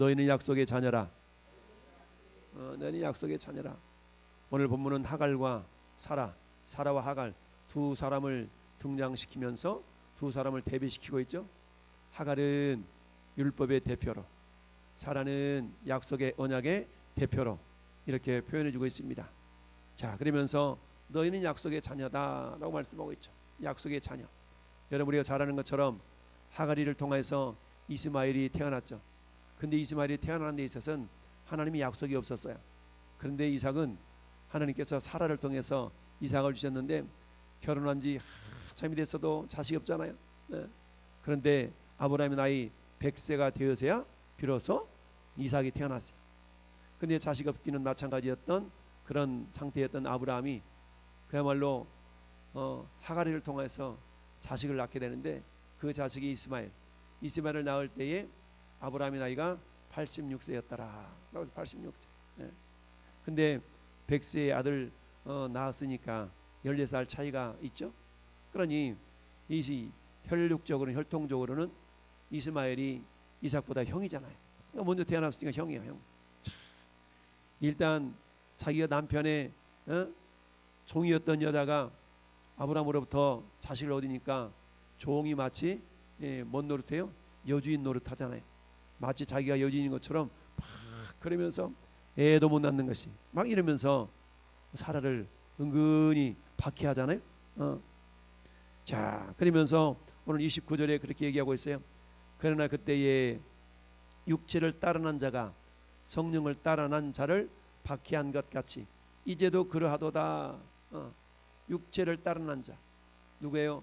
너희는 약속의 자녀라. 어, 너희는 약속의 자녀라. 오늘 본문은 하갈과 사라, 사라와 하갈 두 사람을 등장시키면서 두 사람을 대비시키고 있죠. 하갈은 율법의 대표로, 사라는 약속의 언약의 대표로 이렇게 표현해주고 있습니다. 자, 그러면서 너희는 약속의 자녀다라고 말씀하고 있죠. 약속의 자녀. 여러분 우리가 잘 아는 것처럼 하가리를 통해서 이스마엘이 태어났죠. 근데 이스마엘이 태어나는 데 있어서는 하나님이 약속이 없었어요. 그런데 이삭은 하나님께서 사라를 통해서 이삭을 주셨는데 결혼한 지 한참이 됐어도 자식이 없잖아요. 네. 그런데 아브라함의 나이 100세가 되어서야 비로소 이삭이 태어났어요. 근데 자식 없기는 마찬가지였던 그런 상태였던 아브라함이 그야말로 어, 하가리를 통해서 자식을 낳게 되는데 그 자식이 이스마엘. 이스마엘을 낳을 때에 아브라함의 나이가 86세였더라. 86세. 예. 근데 100세의 아들 어, 낳았으니까 14살 차이가 있죠. 그러니 이 혈육적으로는 혈통적으로는 이스마엘이 이삭보다 형이잖아요. 그러니까 먼저 태어났으니까 형이야 형. 참. 일단 자기가 남편의 어? 종이었던 여자가 아브라함으로부터 자식을 얻으니까 종이 마치 예, 뭔 노릇해요? 여주인 노릇하잖아요. 마치 자기가 여주인인 것처럼 막 그러면서 애도 못 낳는 것이 막 이러면서 사라를 은근히 박해하잖아요. 어. 자 그러면서 오늘 29절에 그렇게 얘기하고 있어요. 그러나 그때에 육체를 따르는 자가 성령을 따라난 자를 박해한 것 같이 이제도 그러하도다. 어. 육체를 따르는 자 누구예요?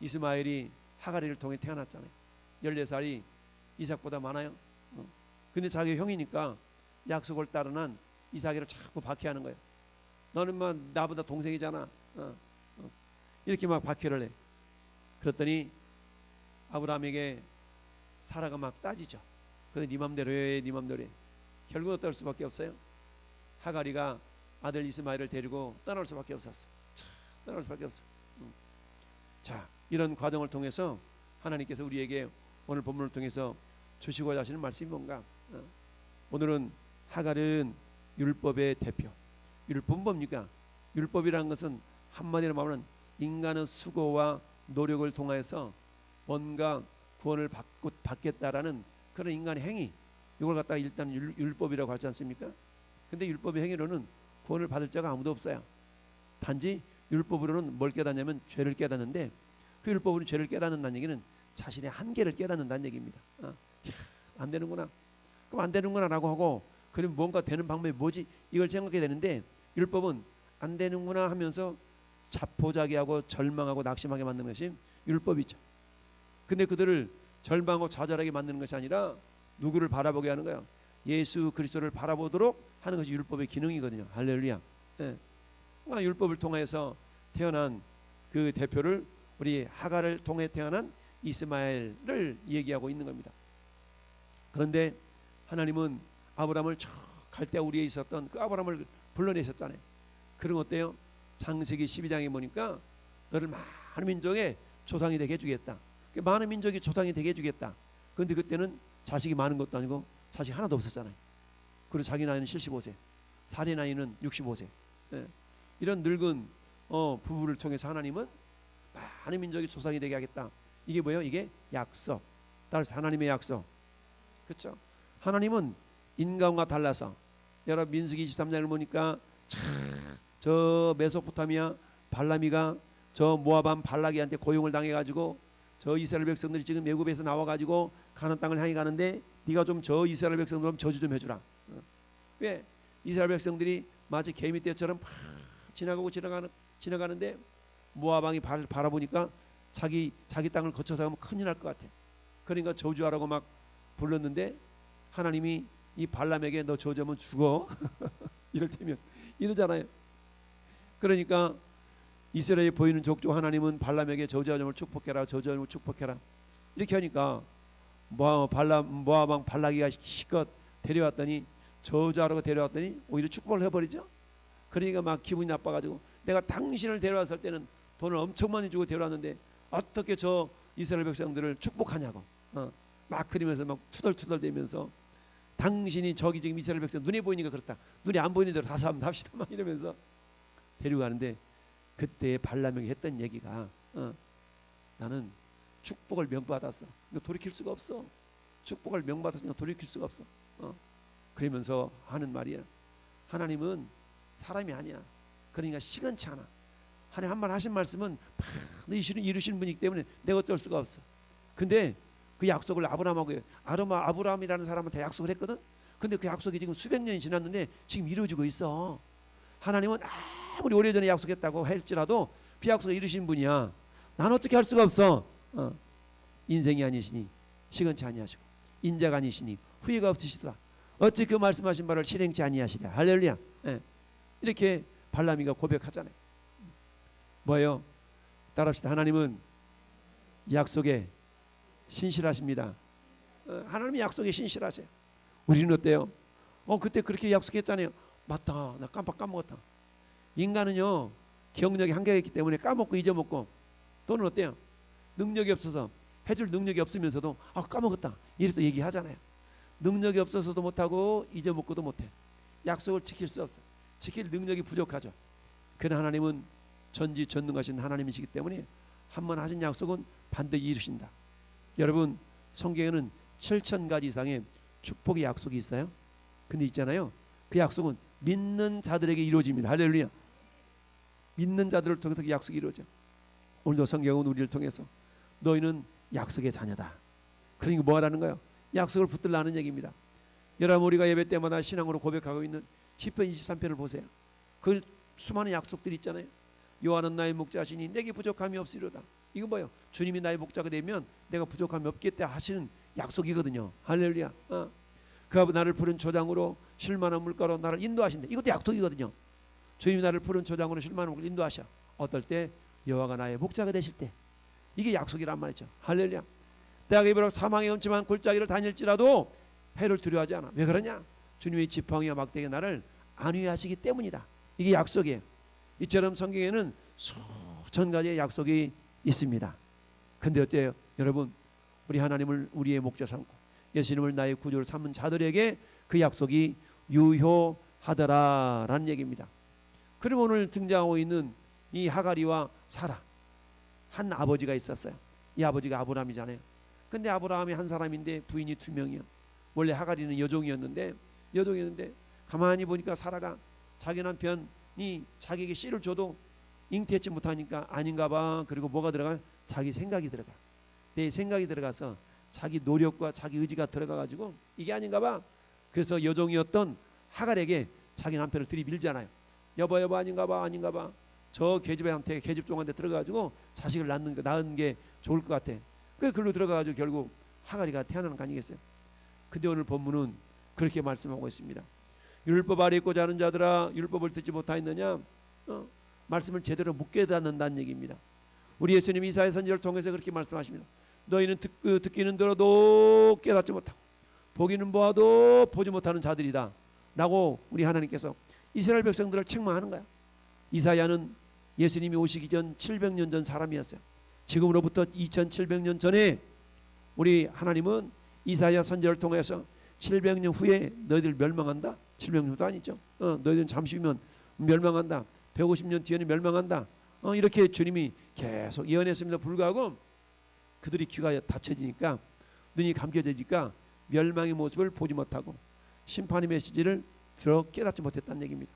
이스마엘이 하가리를 통해 태어났잖아요. 14살이 이삭보다 많아요. 어. 근데 자기 형이니까 약속을 따르는 이삭이를 자꾸 박해하는 거예요. 너는 막 나보다 동생이잖아. 어. 어. 이렇게 막 박해를 해. 그랬더니 아브라함에게 사라가 막 따지죠. 근데 네 맘대로 해, 네 맘대로 해. 결국 어떨 수밖에 없어요. 하가리가 아들 이스마엘을 데리고 떠날 수밖에 없었어. 참, 떠날 수밖에 없어. 음. 자, 이런 과정을 통해서 하나님께서 우리에게 오늘 본문을 통해서 주시고자 하시는 말씀이 뭔가? 어. 오늘은 하갈은 율법의 대표. 율법 뭡니까? 율법이라는 것은 한마디로 말하면 인간의 수고와 노력을 통해서 뭔가 구원을 받고 받겠다라는 그런 인간의 행위. 이걸 갖다가 일단 율, 율법이라고 하지 않습니까? 근데 율법의 행위로는 구원을 받을 자가 아무도 없어요. 단지 율법으로는 뭘 깨닫냐면 죄를 깨닫는데 그 율법으로 죄를 깨닫는다는 얘기는 자신의 한계를 깨닫는다는 얘기입니다. 아, 안 되는구나. 그럼 안 되는구나라고 하고 그럼 뭔가 되는 방법이 뭐지? 이걸 생각해야 되는데 율법은 안 되는구나 하면서 자포자기하고 절망하고 낙심하게 만드는 것이 율법이죠. 근데 그들을 절망하고 좌절하게 만드는 것이 아니라 누구를 바라보게 하는 거야? 예수 그리스도를 바라보도록 하는 것이 율법의 기능이거든요. 할렐루야. 예. 그러니까 율법을 통해서 태어난 그 대표를 우리 하가를 통해 태어난 이스마엘을 얘기하고 있는 겁니다. 그런데 하나님은 아브라함을 저 갈대 우리에 있었던 그 아브라함을 불러내셨잖아요. 그런 어때요? 창세기 12장에 보니까 너를 많은 민족의 조상이 되게 해주겠다. 많은 민족이 조상이 되게 해주겠다. 그런데 그때는 자식이 많은 것도 아니고 자식 하나도 없었잖아요. 그리고 자기 나이는 75세, 살의 나이는 65세. 예. 이런 늙은 어, 부부를 통해서 하나님은 많은 민족이 조상이 되게 하겠다. 이게 뭐예요? 이게 약속. 따라서 하나님의 약속. 그렇죠? 하나님은 인간과 달라서 여러분 민수기 23장을 보니까 저 메소포타미아 발라미가 저 모아밤 발라기한테 고용을 당해 가지고 저 이스라엘 백성들이 지금 애굽에서 나와 가지고 가나안 땅을 향해 가는데 네가 좀 저 이스라엘 백성들 좀 저주 좀 해 주라. 어. 왜 이스라엘 백성들이 마치 개미 떼처럼 팍 지나가고 지나가는 지나가는데 발, 바라보니까 자기 자기 땅을 거쳐서 가면 큰일 날 것 같아. 그러니까 저주하라고 막 불렀는데 하나님이 이 발람에게 너 저주하면 죽어. 이럴 테면 이러잖아요. 그러니까 이스라엘에 보이는 족족 하나님은 발람에게 저주하음을 축복해라 저주하음을 축복해라 이렇게 하니까 모아 발람 모아방 발라기가 시껏 데려왔더니 저주하라고 데려왔더니 오히려 축복을 해버리죠. 그러니까 막 기분이 나빠가지고 내가 당신을 데려왔을 때는 돈을 엄청 많이 주고 데려왔는데 어떻게 저 이스라엘 백성들을 축복하냐고 어, 막 그러면서 막 투덜투덜대면서 당신이 저기 지금 이스라엘 백성 눈에 보이니까 그렇다. 눈에 안 보이는 대로 다섯 한번 합시다. 막 이러면서 데려가는데 그때 발람이 했던 얘기가 어, 나는 축복을 명받았어. 이거 돌이킬 수가 없어. 축복을 명받았으니까 돌이킬 수가 없어. 어. 그러면서 하는 말이야. 하나님은 사람이 아니야. 그러니까 시간치 않아. 하나님 한 말 하신 말씀은 팍 이루시는 이루시는 분이기 때문에 내가 어쩔 수가 없어. 근데 그 약속을 아브라함하고 아르마 아브라함이라는 사람한테 약속을 했거든. 근데 그 약속이 지금 수백 년이 지났는데 지금 이루어지고 있어. 하나님은 아무리 오래전에 약속했다고 할지라도 그 약속을 이루신 분이야. 난 어떻게 할 수가 없어. 어. 인생이 아니시니 시건치 아니하시고 인자가 아니시니 후회가 없으시다. 어찌 그 말씀하신 바를 실행치 아니하시랴. 할렐루야. 예. 이렇게 발람이가 고백하잖아요. 뭐예요? 따라합시다. 하나님은 약속에 신실하십니다. 어, 하나님이 약속에 신실하세요. 우리는 어때요? 어 그때 그렇게 약속했잖아요. 맞다. 나 깜빡 까먹었다. 인간은요 기억력이 한계가 있기 때문에 까먹고 잊어먹고 또는 어때요? 능력이 없어서 해줄 능력이 없으면서도 아 까먹었다. 또 얘기하잖아요. 능력이 없어서도 못하고 잊어먹고도 못해. 약속을 지킬 수 없어. 지킬 능력이 부족하죠. 그러나 하나님은 전지 전능하신 하나님이시기 때문에 한 번 하신 약속은 반드시 이루신다. 여러분 성경에는 7천 가지 이상의 축복의 약속이 있어요. 근데 있잖아요. 그 약속은 믿는 자들에게 이루어집니다. 할렐루야. 믿는 자들을 통해서 그 약속이 이루어져. 오늘도 성경은 우리를 통해서 너희는 약속의 자녀다. 그러니까 뭐 하라는 거예요? 약속을 붙들라는 얘기입니다. 여러분 우리가 예배 때마다 신앙으로 고백하고 있는 시편 23편을 보세요. 그 수많은 약속들이 있잖아요. 요한은 나의 목자시니 내게 부족함이 없으리로다. 이거 뭐예요? 주님이 나의 목자가 되면 내가 부족함이 없겠다 하시는 약속이거든요. 할렐루야. 어. 그가 나를 푸른 초장으로 실만한 물가로 나를 인도하신다. 이것도 약속이거든요. 주님이 나를 푸른 초장으로 실만한 물가로 인도하셔. 어떨 때 여호와가 나의 목자가 되실 때 이게 약속이란 말이죠. 할렐루야. 내가 이보라 사망의 음침한 골짜기를 다닐지라도 해를 두려워하지 않아. 왜 그러냐? 주님의 지팡이와 막대기 나를 안위하시기 때문이다. 이게 약속이에요. 이처럼 성경에는 수천 가지의 약속이 있습니다. 근데 어때요? 여러분, 우리 하나님을 우리의 목자 삼고 예수님을 나의 구주로 삼은 자들에게 그 약속이 유효하더라라는 얘기입니다. 그럼 오늘 등장하고 있는 이 하가리와 사라 한 아버지가 있었어요. 이 아버지가 아브라함이잖아요. 근데 아브라함이 한 사람인데 부인이 두 명이요. 원래 하가리는 여종이었는데 여종이었는데 가만히 보니까 사라가 자기 남편이 자기에게 씨를 줘도 잉태치 못하니까 아닌가 봐. 그리고 뭐가 들어가? 자기 생각이 들어가. 내 생각이 들어가서 자기 노력과 자기 의지가 들어가 가지고 이게 아닌가 봐. 그래서 여종이었던 하갈에게 자기 남편을 들이밀잖아요. 여보 여보 아닌가 봐 아닌가 봐. 저 계집애한테 계집종한테 들어가지고 자식을 낳는 거 낳은 게 좋을 것 같아. 그 글로 들어가가지고 결국 하갈이가 태어나는 거 아니겠어요? 근데 오늘 본문은 그렇게 말씀하고 있습니다. 율법 아래 있고자 하는 자들아 율법을 듣지 못하였느냐? 어? 말씀을 제대로 못 깨닫는다는 얘기입니다. 우리 예수님 이사의 선지를 통해서 그렇게 말씀하십니다. 너희는 듣, 그, 듣기는 들어도 깨닫지 못하고 보기는 보아도 보지 못하는 자들이다. 라고 우리 하나님께서 이스라엘 백성들을 책망하는 거야. 이사야는 예수님이 오시기 전 700년 전 사람이었어요. 지금으로부터 2700년 전에 우리 하나님은 이사야 선지를 통해서 700년 후에 너희들 멸망한다. 700년 후도 아니죠. 어, 너희들은 잠시 후면 멸망한다. 150년 뒤에는 멸망한다. 어, 이렇게 주님이 계속 예언했음에도 불구하고 그들이 귀가 닫혀지니까 눈이 감겨지니까 멸망의 모습을 보지 못하고 심판의 메시지를 들어 깨닫지 못했다는 얘기입니다.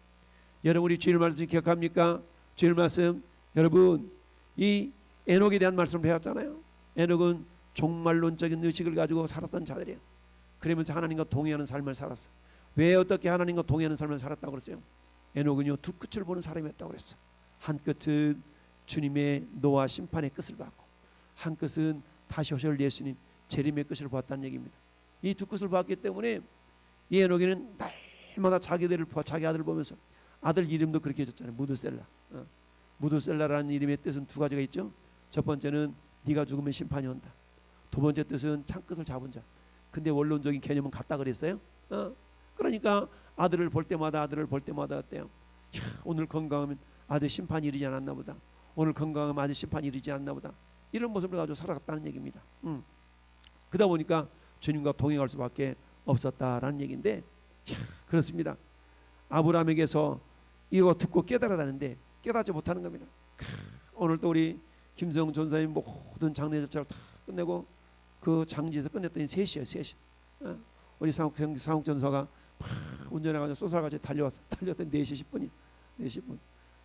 여러분 우리 주일 말씀 기억합니까? 주일 말씀 여러분 이 에녹에 대한 말씀을 배웠잖아요. 에녹은 종말론적인 의식을 가지고 살았던 자들이에요. 그러면서 하나님과 동의하는 삶을 살았어. 왜 어떻게 하나님과 동의하는 삶을 살았다고 그랬어요? 에녹은요 두 끝을 보는 사람이었다고 그랬어. 한 끝은 주님의 노아 심판의 끝을 봤고 한 끝은 다시 오실 예수님 재림의 끝을 봤다는 얘기입니다. 이 두 끝을 봤기 때문에 이 에녹이는 날마다 자기들을 자기 아들을 보면서 아들 이름도 그렇게 해줬잖아요. 무드셀라. 어. 무드셀라라는 이름의 뜻은 두 가지가 있죠. 첫 번째는 네가 죽으면 심판이 온다. 두 번째 뜻은 창끝을 잡은 자. 근데 원론적인 개념은 같다 그랬어요. 어. 그러니까 아들을 볼 때마다 아들을 볼 때마다 어때요? 야, 오늘 건강하면 아들 심판이 이르지 않았나 보다. 오늘 건강하면 아들 심판이 이르지 않나 보다. 이런 모습을 가지고 살아갔다는 얘기입니다. 음. 그러다 보니까 주님과 동행할 수밖에 없었다라는 얘기인데 참 그렇습니다. 아브라함에게서 이거 듣고 깨달아다는데 깨닫지 못하는 겁니다. 오늘 또 우리 김성 전사님 모든 장례 절차를 다 끝내고 그 장지에서 끝냈더니 3시야 3시 어? 우리 상욱, 전사가 막 운전해가지고 쏘살같이 달려왔어. 달렸더니 4시 10분이야. 4시 10분.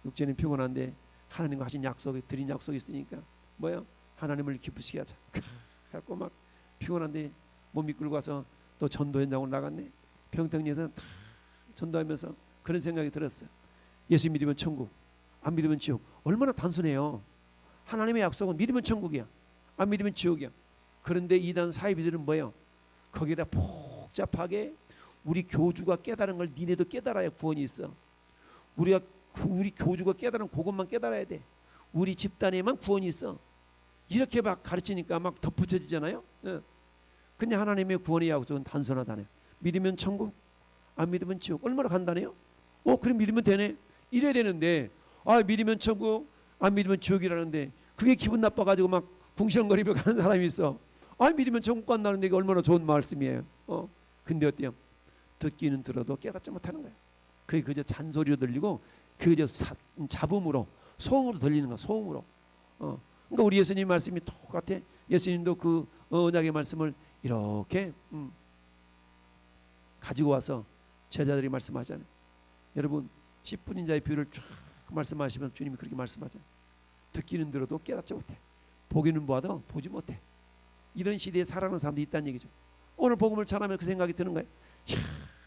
육체는 피곤한데 하나님과 하신 약속이 드린 약속이 있으니까 뭐요 하나님을 기쁘시게 하자. 갖고 막 피곤한데 몸 이끌고 와서 또 전도 현장으로 나갔네. 평택리에서 다 전도하면서 그런 생각이 들었어요. 예수 믿으면 천국 안 믿으면 지옥. 얼마나 단순해요. 하나님의 약속은 믿으면 천국이야 안 믿으면 지옥이야. 그런데 이단 사이비들은 뭐예요? 거기다 복잡하게 우리 교주가 깨달은 걸 니네도 깨달아야 구원이 있어. 우리가 우리 교주가 깨달은 그것만 깨달아야 돼. 우리 집단에만 구원이 있어. 이렇게 막 가르치니까 막 덧붙여지잖아요. 예. 근데 하나님의 구원의 약속은 단순하잖아요 믿으면 천국 안 믿으면 지옥. 얼마나 간단해요? 어 그래 믿으면 되네. 이래야 되는데. 아 믿으면 천국 안 믿으면 지옥이라는데. 그게 기분 나빠가지고 막 궁시렁거리며 가는 사람이 있어. 아 믿으면 천국 간다는데 이게 얼마나 좋은 말씀이에요. 어 근데 어때요 듣기는 들어도 깨닫지 못하는 거예요. 그게 그저 잔소리로 들리고 그저 사, 잡음으로 소음으로 들리는 거야 소음으로. 어. 그러니까 우리 예수님 말씀이 똑같아. 예수님도 그 언약의 말씀을 이렇게 음, 가지고 와서 제자들이 말씀하잖아요. 여러분 10분 인 자의 비유를 쫙 말씀하시면서 주님이 그렇게 말씀하잖아요. 듣기는 들어도 깨닫지 못해. 보기는 보아도 보지 못해. 이런 시대에 살아가는 사람도 있다는 얘기죠. 오늘 복음을 전하면 그 생각이 드는 거예요. 이 야,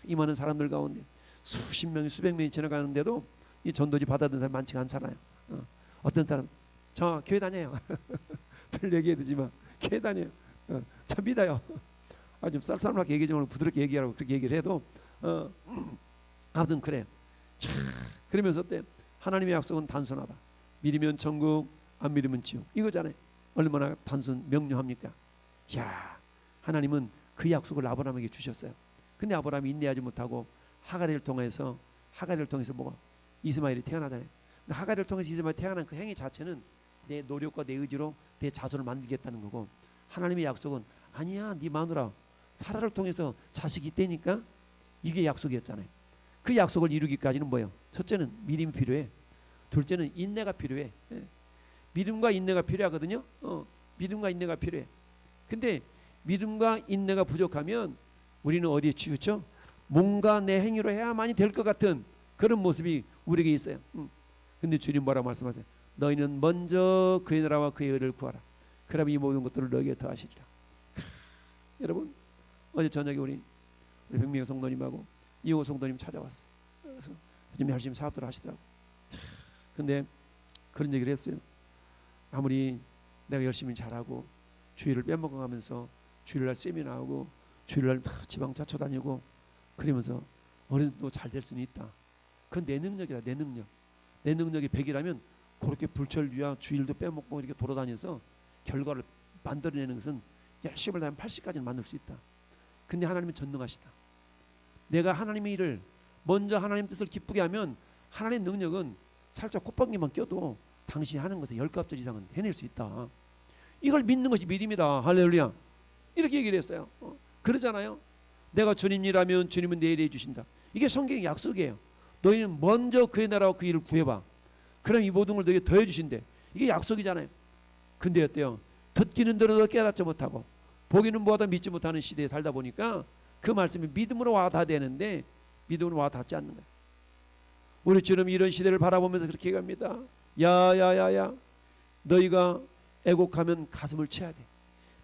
이 많은 사람들 가운데 수십 명이 수백 명이 지나가는데도 이 전도지 받아든 사람이 많지가 않잖아요. 어. 어떤 사람 저 교회 다녀요. 별 얘기해 두지만 교회 다녀요. 어, 저 믿어요. 아, 좀 쌀쌀하게 얘기하지 말고 부드럽게 얘기하라고 그렇게 얘기를 해도 어, 아무튼 그래요. 참, 그러면서 때 하나님의 약속은 단순하다. 믿으면 천국 안 믿으면 지옥. 이거잖아요. 얼마나 단순 명료합니까? 야 하나님은 그 약속을 아브라함에게 주셨어요 근데 아브라함이 인내하지 못하고 하가리를 통해서 하가리를 통해서 뭐가? 이스마엘이 태어나잖아요 근데 하가리를 통해서 이스마엘이 태어난 그 행위 자체는 내 노력과 내 의지로 내 자손을 만들겠다는 거고 하나님의 약속은 아니야 네 마누라. 사라를 통해서 자식이 있다니까? 이게 약속이었잖아요. 그 약속을 이루기까지는 뭐예요? 첫째는 믿음이 필요해. 둘째는 인내가 필요해. 예. 믿음과 인내가 필요하거든요. 어, 믿음과 인내가 필요해. 근데 믿음과 인내가 부족하면 우리는 어디에 치우쳐 뭔가 내 행위로 해야만이 될 것 같은 그런 모습이 우리에게 있어요 음. 근데 주님 뭐라고 말씀하세요 너희는 먼저 그의 나라와 그의 의를 구하라 그러면 이 모든 것들을 너에게 더하시리라 여러분 어제 저녁에 우리 우리 백명 성도님하고 이호 성도님 찾아왔어. 그래서 좀 열심히 사업들 하시더라고. 근데 그런 얘기를 했어요. 아무리 내가 열심히 잘하고 주일을 빼먹어가면서 주일날 세미나하고 주일날 지방 자초 다니고 그러면서 어른도 잘 될 수는 있다. 그건 내 능력이다. 내 능력. 내 능력이 100이라면 그렇게 불철주야 주일도 빼먹고 이렇게 돌아다녀서 결과를 만들어내는 것은 열심을 다하면 80까지는 만들 수 있다. 근데 하나님은 전능하시다. 내가 하나님의 일을 먼저 하나님 뜻을 기쁘게 하면 하나님 능력은 살짝 콧방귀만 껴도 당신이 하는 것의 열값절 이상은 해낼 수 있다. 이걸 믿는 것이 믿음이다. 할렐루야. 이렇게 얘기를 했어요. 어, 그러잖아요. 내가 주님 일하면 주님은 내일 해주신다. 이게 성경의 약속이에요. 너희는 먼저 그의 나라와 그 일을 구해봐. 그럼 이 모든 걸 너희에 더해 주신대. 이게 약속이잖아요. 근데 어때요? 듣기는 들어도 깨닫지 못하고 보기는 뭐하다 믿지 못하는 시대에 살다 보니까 그 말씀이 믿음으로 와 닿되는데 믿음으로 와 닿지 않는 거예요. 우리 지금 이런 시대를 바라보면서 그렇게 얘기합니다. 야야야야 너희가 애곡하면 가슴을 쳐야 돼.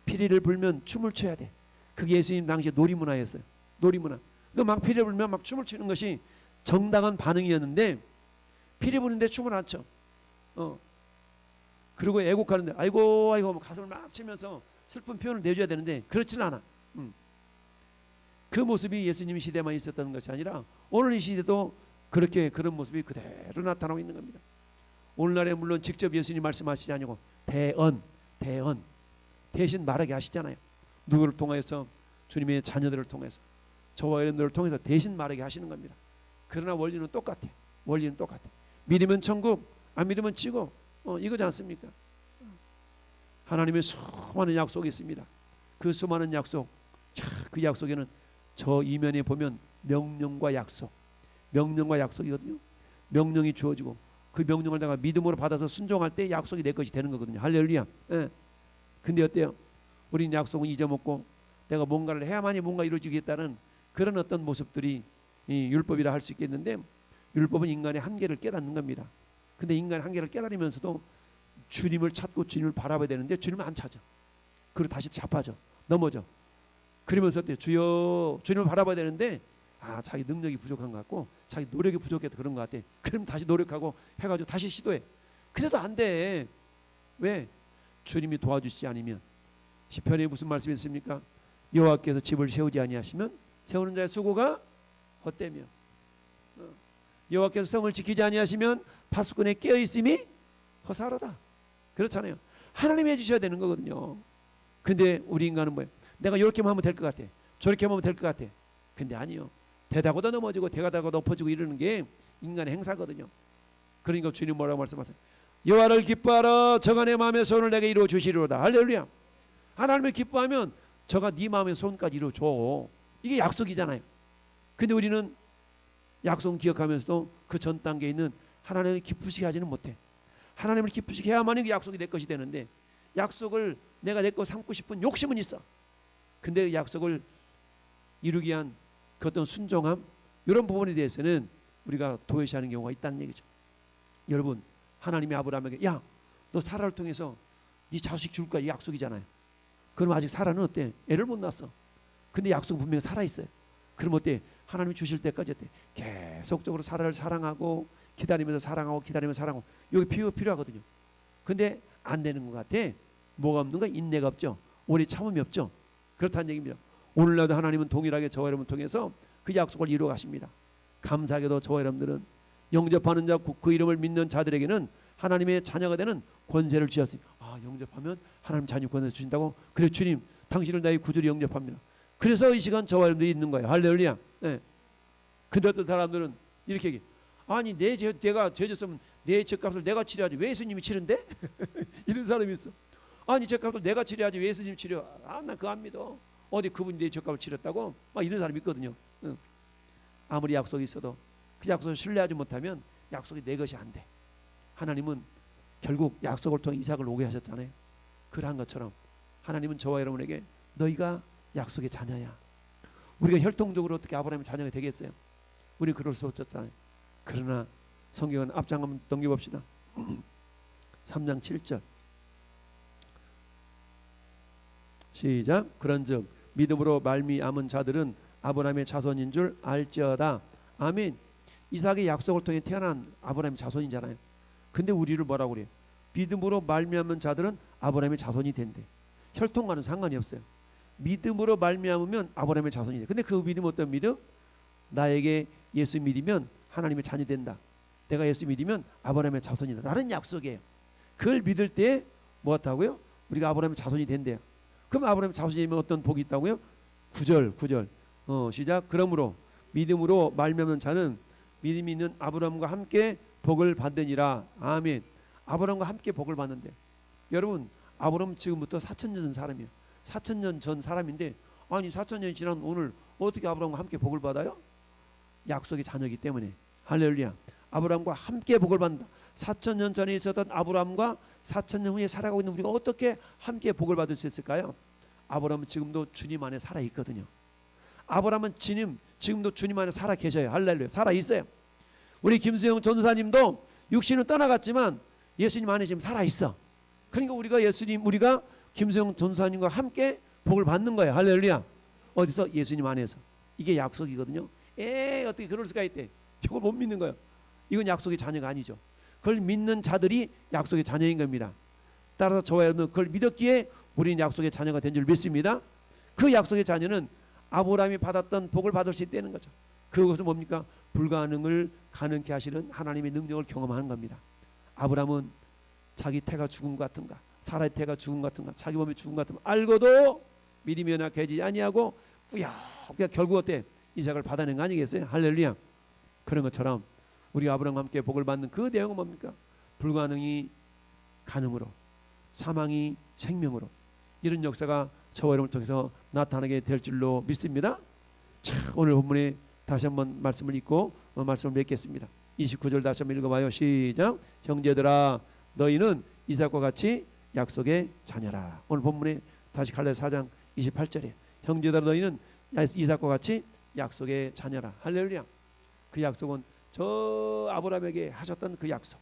피리를 불면 춤을 춰야 돼. 그게 예수님 당시에 놀이문화였어요. 놀이문화. 그막 피리 불면 막 춤을 추는 것이 정당한 반응이었는데 피리 부는데 춤을 안 춰. 어. 그리고 애곡하는데 아이고 아이고 가슴을 막 치면서 슬픈 표현을 내줘야 되는데 그렇지는 않아. 음. 그 모습이 예수님 시대만 있었던 것이 아니라 오늘 이 시대도 그렇게 그런 모습이 그대로 나타나고 있는 겁니다. 오늘날에 물론 직접 예수님 말씀하시지 아니고 대언, 대언 대신 말하게 하시잖아요. 누구를 통해서 주님의 자녀들을 통해서 저와 여러분들을 통해서 대신 말하게 하시는 겁니다. 그러나 원리는 똑같아. 원리는 똑같아. 믿으면 천국, 안 믿으면 지고 어, 이거지 않습니까? 하나님의 수많은 약속이 있습니다. 그 수많은 약속, 그 약속에는 저 이면에 보면 명령과 약속, 명령과 약속이거든요. 명령이 주어지고 그 명령을 내가 믿음으로 받아서 순종할 때 약속이 내 것이 되는 거거든요. 할렐루야. 예. 근데 어때요? 우리는 약속은 잊어먹고 내가 뭔가를 해야만이 뭔가 이루어지겠다는 그런 어떤 모습들이 이 율법이라 할 수 있겠는데 율법은 인간의 한계를 깨닫는 겁니다. 근데 인간의 한계를 깨달으면서도 주님을 찾고 주님을 바라봐야 되는데 주님을 안 찾아. 그리고 다시 자빠져. 넘어져. 그러면서? 주여 주님을 바라봐야 되는데 아 자기 능력이 부족한 것 같고 자기 노력이 부족해서 그런 것 같아. 그럼 다시 노력하고 해가지고 다시 시도해. 그래도 안 돼. 왜? 주님이 도와주시지 않으면 시편에 무슨 말씀이 있습니까? 여호와께서 집을 세우지 아니하시면 세우는 자의 수고가 헛되며 어. 여호와께서 성을 지키지 아니하시면 파수꾼에 깨어 있음이 허사로다. 그렇잖아요. 하나님이 해주셔야 되는 거거든요. 근데 우리 인간은 뭐예요? 내가 이렇게만 하면 될 것 같아. 저렇게만 하면 될 것 같아. 근데 아니요. 대다고도 넘어지고 대가다고 높아지고 이러는 게 인간의 행사거든요. 그러니까 주님 뭐라고 말씀하세요? 여호와를 기뻐하라 내 마음의 소원을 내게 이루어 주시리로다. 할렐루야. 하나님을 기뻐하면 저가 네 마음의 소원까지 이루어 줘. 이게 약속이잖아요. 근데 우리는 약속 기억하면서도 그 전 단계에 있는 하나님을 기쁘시게 하지는 못해. 하나님을 기쁘시게 해야만 그 약속이 내 것이 되는데 약속을 내가 내 거 삼고 싶은 욕심은 있어. 근데 그 약속을 이루기 위한 그 어떤 순종함 이런 부분에 대해서는 우리가 도외시하는 경우가 있다는 얘기죠. 여러분 하나님이 아브라함에게 야 너 사라를 통해서 네 자식 줄 거야 이 약속이잖아요. 그럼 아직 사라는 어때? 애를 못 낳았어. 근데 약속 분명히 살아 있어요. 그럼 어때? 하나님이 주실 때까지 어때? 계속적으로 사라를 사랑하고 기다리면서 사랑하고 기다리면서 사랑하고 여기 필요 필요하거든요. 근데 안 되는 것 같아. 뭐가 없는가? 인내가 없죠. 오래 참음이 없죠. 그렇다는 얘기입니다. 오늘날도 하나님은 동일하게 저와 여러분 통해서 그 약속을 이루어 가십니다. 감사하게도 저와 여러분들은 영접하는 자, 그 이름을 믿는 자들에게는 하나님의 자녀가 되는 권세를 주셨으니 아 영접하면 하나님 자녀 권세 주신다고 그래 주님 당신을 나의 구주로 영접합니다. 그래서 이 시간 저와 여러분들이 있는 거예요. 할렐루야. 네. 근데 어떤 사람들은 이렇게 얘기 아니 내 죄, 내가 죄졌으면 내 죄값을 내가 치료하지 왜 예수님이 치른대? 이런 사람이 있어. 아니 죄값을 내가 치료하지 왜 예수님이 치료? 아나 그거 안 믿어. 어디 그분이 내 죄값을 치렀다고? 막 이런 사람이 있거든요. 응. 아무리 약속이 있어도 그 약속을 신뢰하지 못하면 약속이 내 것이 안 돼. 하나님은 결국 약속을 통해 이삭을 오게 하셨잖아요. 그러한 것처럼 하나님은 저와 여러분에게 너희가 약속의 자녀야. 우리가 혈통적으로 어떻게 아브라함의 자녀가 되겠어요? 우리 그럴 수 없었잖아요. 그러나 성경은 앞장 한번 넘겨봅시다. 3장 7절 시작 그런즉 믿음으로 말미암은 자들은 아브라함의 자손인 줄 알지어다 아멘 이삭의 약속을 통해 태어난 아브라함의 자손이잖아요 근데 우리를 뭐라고 그래요? 믿음으로 말미암은 자들은 아브라함의 자손이 된대. 혈통과는 상관이 없어요. 믿음으로 말미암으면 아브라함의 자손이 돼. 근데 그 믿음 어떤 믿음? 나에게 예수 믿으면 하나님의 자녀 된다. 내가 예수 믿으면 아브라함의 자손이다. 라는 약속이에요. 그걸 믿을 때 뭐같다고요? 우리가 아브라함의 자손이 된대요 그럼 아브라함 자손이면 어떤 복이 있다고요? 9절 9절. 어 시작. 그러므로 믿음으로 말미암은 자는 믿음이 있는 아브라함과 함께 복을 받으니라 아멘 아브라함과 함께 복을 받는데 여러분 아브라함 지금부터 4천 년 전 사람이에요 4천 년 전 사람인데 아니 4천 년이 지난 오늘 어떻게 아브라함과 함께 복을 받아요? 약속의 자녀이기 때문에 할렐루야 아브라함과 함께 복을 받는다 4천 년 전에 있었던 아브라함과 4천 년 후에 살아가고 있는 우리가 어떻게 함께 복을 받을 수 있을까요? 아브라함은 지금도 주님 안에 살아 있거든요. 아브라함은 주님 지금도 주님 안에 살아 계셔요. 할렐루야. 살아 있어요. 우리 김수영 전도사님도 육신은 떠나갔지만 예수님 안에 지금 살아 있어. 그러니까 우리가 예수님 우리가 김수영 전도사님과 함께 복을 받는 거예요. 할렐루야. 어디서 예수님 안에서. 이게 약속이거든요. 에 어떻게 그럴 수가 있대. 저걸 못 믿는 거예요. 이건 약속의 자녀가 아니죠. 그걸 믿는 자들이 약속의 자녀인 겁니다. 따라서 저와 여러분 그걸 믿었기에 우리는 약속의 자녀가 된 줄 믿습니다. 그 약속의 자녀는 아브라함이 받았던 복을 받을 수 있다는 거죠. 그것은 뭡니까? 불가능을 가능케 하시는 하나님의 능력을 경험하는 겁니다. 아브라함은 자기 태가 것 같은가, 사라의 태가 것 같은가, 자기 몸이 것 같은가 알고도 믿음이 연약해지지 아니하고 꾸역꾸역 결국 어때? 이삭을 받아낸 거 아니겠어요? 할렐루야. 그런 것처럼 우리 아브라함과 함께 복을 받는 그 내용은 뭡니까? 불가능이 가능으로, 사망이 생명으로 이런 역사가 저와 여러분을 통해서 나타나게 될 줄로 믿습니다. 자, 오늘 본문에 다시 한번 말씀을 읽고 어, 말씀을 맺겠습니다. 29절 다시 한번 읽어봐요. 시작. 형제들아 너희는 이삭과 같이 약속의 자녀라. 오늘 본문에 다시 갈라 4장 28절에 형제들아 너희는 이삭과 같이 약속의 자녀라. 할렐루야. 그 약속은 저 아브라함에게 하셨던 그 약속.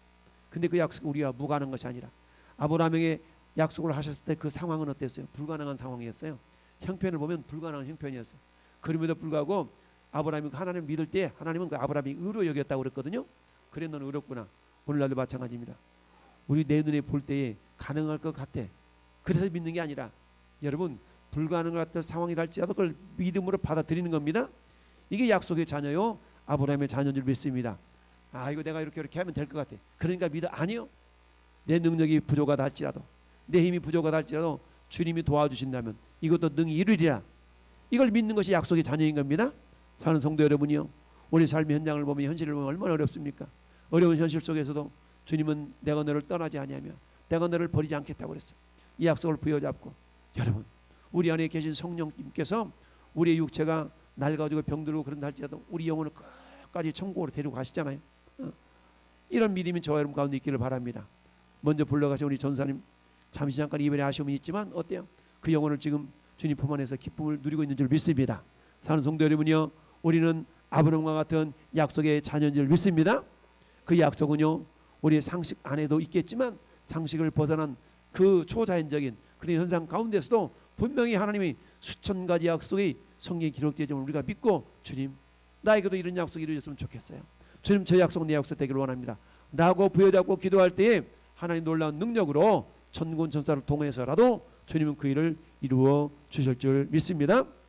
근데 그 약속 우리와 무관한 것이 아니라 아브라함에게 약속을 하셨을 때 그 상황은 어땠어요? 불가능한 상황이었어요. 형편을 보면 불가능한 형편이었어요. 그럼에도 불구하고 아브라함이 하나님 믿을 때 하나님은 그 아브라함이 의로 여겼다고 그랬거든요. 그래 너는 의롭구나. 오늘날도 마찬가지입니다. 우리 내 눈에 볼 때에 가능할 것 같아. 그래서 믿는 게 아니라 여러분 불가능한 같은 상황이 될지라도 그걸 믿음으로 받아들이는 겁니다. 이게 약속의 자녀요. 아브라함의 자녀인 줄 믿습니다. 아 이거 내가 이렇게 이렇게 하면 될 것 같아. 그러니까 믿어 아니요. 내 능력이 부족하다 할지라도 내 힘이 부족하다 할지라도 주님이 도와주신다면 이것도 능히 이루리라. 이걸 믿는 것이 약속의 자녀인 겁니다. 사는 성도 여러분이요. 우리 삶의 현장을 보면 현실을 보면 얼마나 어렵습니까? 어려운 현실 속에서도 주님은 내가 너를 떠나지 아니하며 내가 너를 버리지 않겠다고 그랬어. 이 약속을 부여잡고 여러분 우리 안에 계신 성령님께서 우리의 육체가 낡아지고 병들고 그런다 할지라도 우리 영혼을 끝까지 천국으로 데리고 가시잖아요. 어. 이런 믿음이 저와 여러분 가운데 있기를 바랍니다. 먼저 불러가신 우리 전사님 잠시 잠깐 이별의 아쉬움이 있지만 어때요? 그 영혼을 지금 주님 품 안에서 기쁨을 누리고 있는 줄 믿습니다. 사는 성도 여러분이요, 우리는 아브라함과 같은 약속의 자녀인 줄 믿습니다. 그 약속은요, 우리의 상식 안에도 있겠지만 상식을 벗어난 그 초자연적인 그런 현상 가운데서도 분명히 하나님이 수천 가지 약속이 성경에 기록되어짐을 우리가 믿고 주님 나에게도 이런 약속이 이루어졌으면 좋겠어요. 주님 저 약속 내 약속 되기를 원합니다. 라고 부여잡고 기도할 때에 하나님 놀라운 능력으로 천군 천사를 통해서라도 주님은 그 일을 이루어 주실 줄 믿습니다.